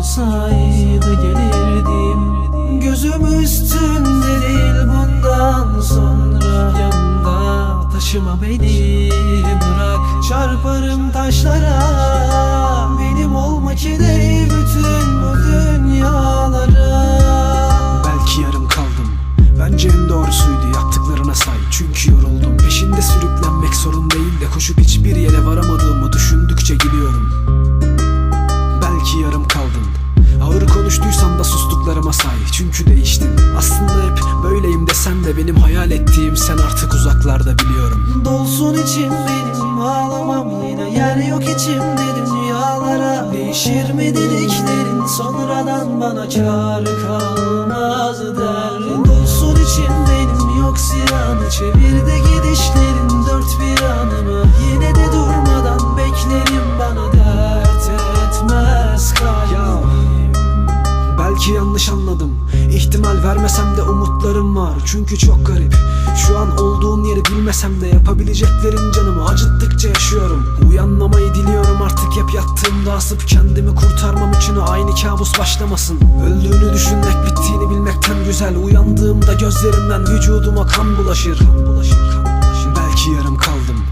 olmasaydı gelirdim. Gözüm üstünde değil bundan sonra. Yanımda taşıma beni bırak Çarparım taşlara. Benim olmak ile bütün bu dünyalara. Belki yarım kaldım. Bence en doğrusuydu yaptıklarına say Çünkü yoruldum. Peşinde sürüklenmek sorun değil de Koşup hiçbir yere varamadığımı düşündükçe Değiştin Aslında hep böyleyim desen de Benim hayal ettiğim sen artık uzaklarda biliyorum. Dolsun içim benim ağlamam yine. Yer yok içimde dünyalara Değişir mi dediklerin? Sonradan bana kar kalmaz der. Dolsun içim benim yok ziyanı çevir de gidişlerin dört bir yanımı Yine de durmadan beklerim bana dert etmez kalbim. Belki yanlış anladım İhtimal vermesem de umutlarım var. Çünkü çok garip. Şu an olduğun yeri bilmesem de Yapabileceklerin canımı acıttıkça yaşıyorum. Uyanmamayı diliyorum artık hep yattığımda asıp Kendimi kurtarmam için aynı kabus başlamasın. Öldüğünü düşünmek bittiğini bilmekten güzel. Uyandığımda gözlerimden vücuduma kan bulaşır. Kan bulaşır, kan bulaşır. Belki yarım kaldım.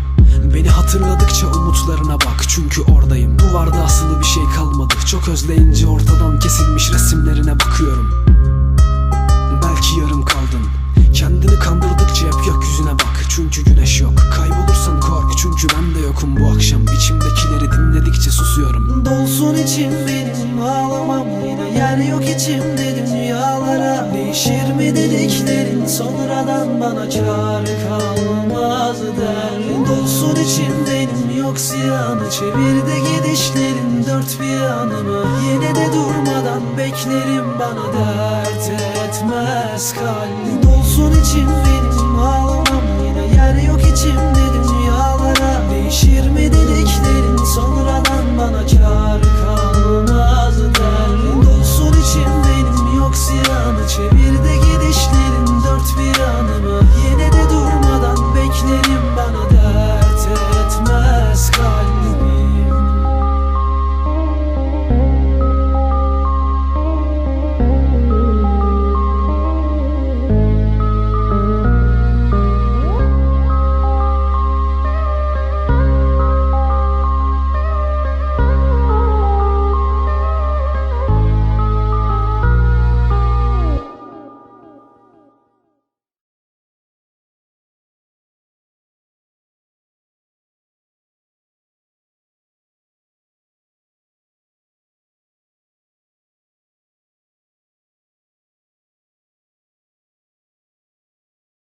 Beni hatırladıkça umutlarına bak. Çünkü oradayım. Duvarda asılı bir şey kalmadı. Çok özleyince ortadan kesilmiş resimlerine bakıyorum içimde dünyalara Değişir mi dediklerin? Sonradan bana kar kalmaz der Dolsun içim benim yok ziyanı. Çevir de gidişlerin dört bir yanımı. Yine de durmadan beklerim bana dert etmez kalbim. Dolsun içim benim ağlamam